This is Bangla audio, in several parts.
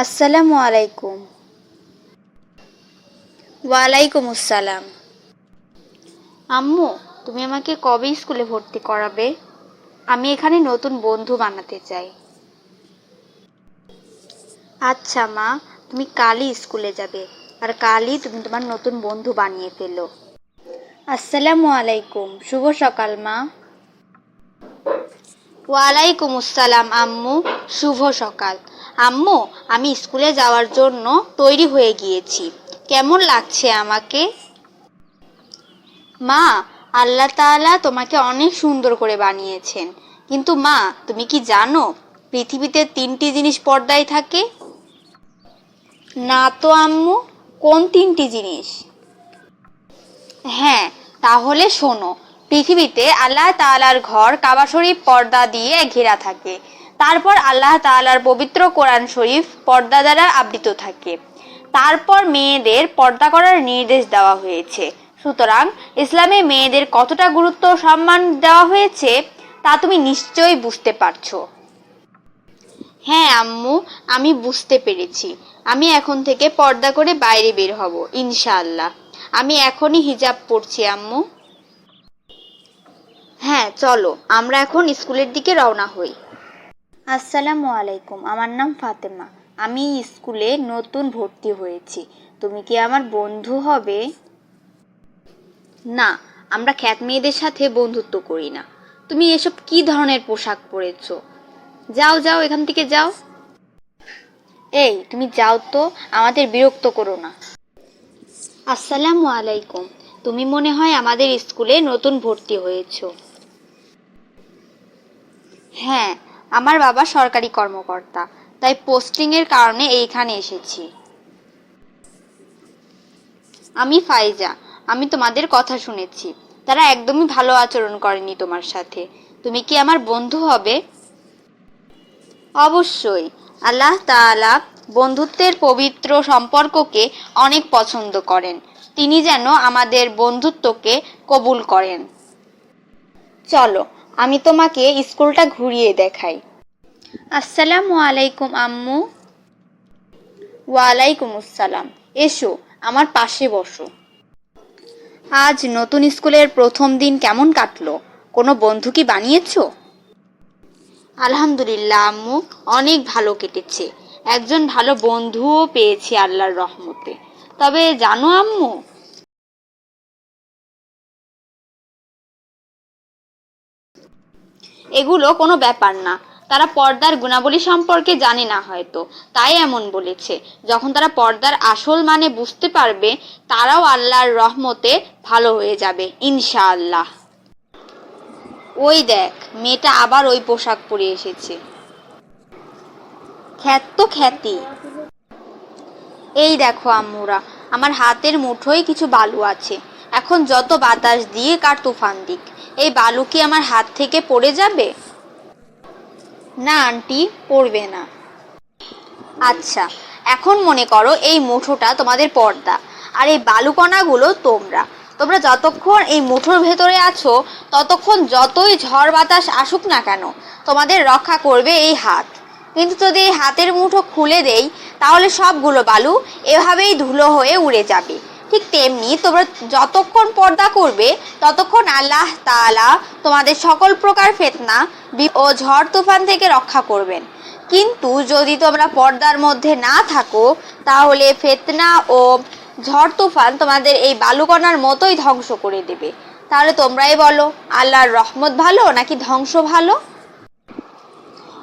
আসসালামু আলাইকুম। ওয়ালাইকুম আসসালাম। আম্মু তুমি আমাকে কবে স্কুলে ভর্তি করাবে? আমি এখানে নতুন বন্ধু বানাতে চাই। আচ্ছা মা তুমি কালই স্কুলে যাবে আর কালই তুমি তোমার নতুন বন্ধু বানিয়ে ফেলো। আসসালামু আলাইকুম শুভ সকাল মা। ওয়ালাইকুম আসসালাম আম্মু শুভ সকাল। আম্মু, আমি স্কুলে যাওয়ার জন্য তৈরি হয়ে গিয়েছি। কেমন লাগছে আমাকে? মা, আল্লাহ তাআলা তোমাকে অনেক সুন্দর করে বানিয়েছেন। কিন্তু মা, তুমি কি জানো পৃথিবীতে তিনটি জিনিস পর্দায় থাকে? না তো আম্মু, কোন তিনটি জিনিস? হ্যাঁ তাহলে শোনো, পৃথিবীতে আল্লাহ তাআলার ঘর, কাবা শরীফ, পর্দা দিয়ে ঘেরা থাকে। তারপর আল্লাহ তাআলার পবিত্র কোরআন শরীফ পর্দা দ্বারা আবৃত থাকে। তারপর মেয়েদের পর্দা করার নির্দেশ দেওয়া হয়েছে। সুতরাং ইসলামে মেয়েদের কতটা গুরুত্ব সম্মান দেওয়া হয়েছে, তা তুমি নিশ্চয়ই বুঝতে পারছ। হ্যাঁ আম্মু, আমি বুঝতে পেরেছি। আমি এখন থেকে পর্দা করে বাইরে বের হব, ইনশাআল্লাহ। আমি এখনই হিজাব পরছি, আম্মু। হ্যাঁ চলো, আমরা এখন স্কুলের দিকে রওনা হই। আসসালামু আলাইকুম, আমার নাম ফাতেমা। আমি স্কুলে নতুন ভর্তি হয়েছি। তুমি কি আমার বন্ধু হবে? না, আমরা খ্যাত মেয়েদের সাথে বন্ধুত্ব করি না। তুমি এসব কি ধরনের পোশাক পরেছো? যাও যাও, এখান থেকে যাও। এই, তুমি যাও তো, আমাদের বিরক্ত করো না। আসসালামু আলাইকুম, তুমি মনে হয় আমাদের স্কুলে নতুন ভর্তি হয়েছো। হ্যাঁ আমার বাবা সরকারি কর্মকর্তা, তাই পোস্টিংয়ের কারণে এইখানে এসেছি। আমি ফাইজা, আমি তোমাদের কথা শুনেছি। তারা একদমই ভালো আচরণ করেনি তোমার সাথে। তুমি কি আমার বন্ধু হবে? অবশ্যই। আল্লাহ তাআলা বন্ধুত্বের পবিত্র সম্পর্ককে অনেক পছন্দ করেন। তিনি যেন আমাদের বন্ধুত্বকে কবুল করেন। চলো, আমি তোমাকে স্কুলটা ঘুরিয়ে দেখাই। আসসালামু আলাইকুম, আম্মু। ওয়ালাইকুম আসসালাম এসো, আমার পাশে বসো। আজ নতুন স্কুলের প্রথম দিন কেমন কাটলো? কোনো বন্ধু কি বানিয়েছো? আলহামদুলিল্লাহ, আম্মু, অনেক ভালো কেটেছে। একজন ভালো বন্ধুও পেয়েছি আল্লাহর রহমতে। তবে জানো, আম্মু, এগুলো কোনো ব্যাপার না। তারা পর্দার গুণাবলী সম্পর্কে জানে না হয়তো। তাই এমন বলেছে। যখন তারা পর্দার আসল মানে বুঝতে পারবে, তারাও আল্লাহর রহমতে ভালো হয়ে যাবে, ইনশাআল্লাহ। ওই দেখ, মেয়েটা আবার ওই পোশাক পরে এসেছে। খ্যাত তো খ্যাতি। এই দেখো আম্মুরা, আমার হাতের মুঠোয় কিছু বালু আছে। এখন যত বাতাস দিয়ে কার তুফান দিক, এই বালু কি আমার হাত থেকে পড়ে যাবে? না, আন্টি, পড়বে না। আচ্ছা এখন মনে করো এই মুঠোটা তোমাদের পর্দা, আর এই বালুকণাগুলো তোমরা। তোমরা যতক্ষণ এই মুঠোর ভেতরে আছো, ততক্ষণ যতই ঝড় বাতাস আসুক না কেন, তোমাদের রক্ষা করবে এই হাত। কিন্তু যদি এই হাতের মুঠো খুলে দেই, তাহলে সবগুলো বালু এভাবেই ধুলো হয়ে উড়ে যাবে। ঠিক তেমনি তোমরা যতক্ষণ পর্দা করবে, ততক্ষণ আল্লাহ তাআলা তোমাদের সকল প্রকার ফেতনা ও ঝড় তুফান থেকে রক্ষা করবেন। কিন্তু যদি তোমরা পর্দার মধ্যে না থাকো, তাহলে ফেতনা ও ঝড় তুফান তোমাদের এই বালুকণার মতোই ধ্বংস করে দেবে। তাহলে তোমরাই বলো, আল্লাহর রহমত ভালো নাকি ধ্বংস ভালো?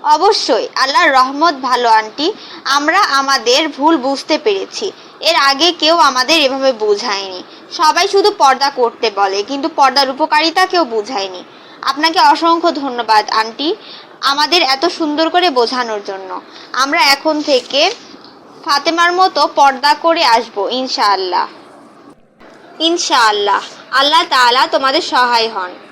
অবশ্যই, আল্লাহর রহমত ভালো, আন্টি। আমরা আমাদের ভুল বুঝতে পেরেছি। এর আগে কেউ আমাদের এভাবে বোঝায়নি। সবাই শুধু পর্দা করতে বলে, কিন্তু পর্দার উপকারিতা কেউ বোঝায়নি। আপনাকে অসংখ্য ধন্যবাদ, আন্টি, আমাদের এত সুন্দর করে বোঝানোর জন্য। আমরা এখন থেকে ফাতেমার মতো পর্দা করে আসব, ইনশাআল্লাহ। ইনশাআল্লাহ। আল্লাহ তাআলা তোমাদের সহায় হন।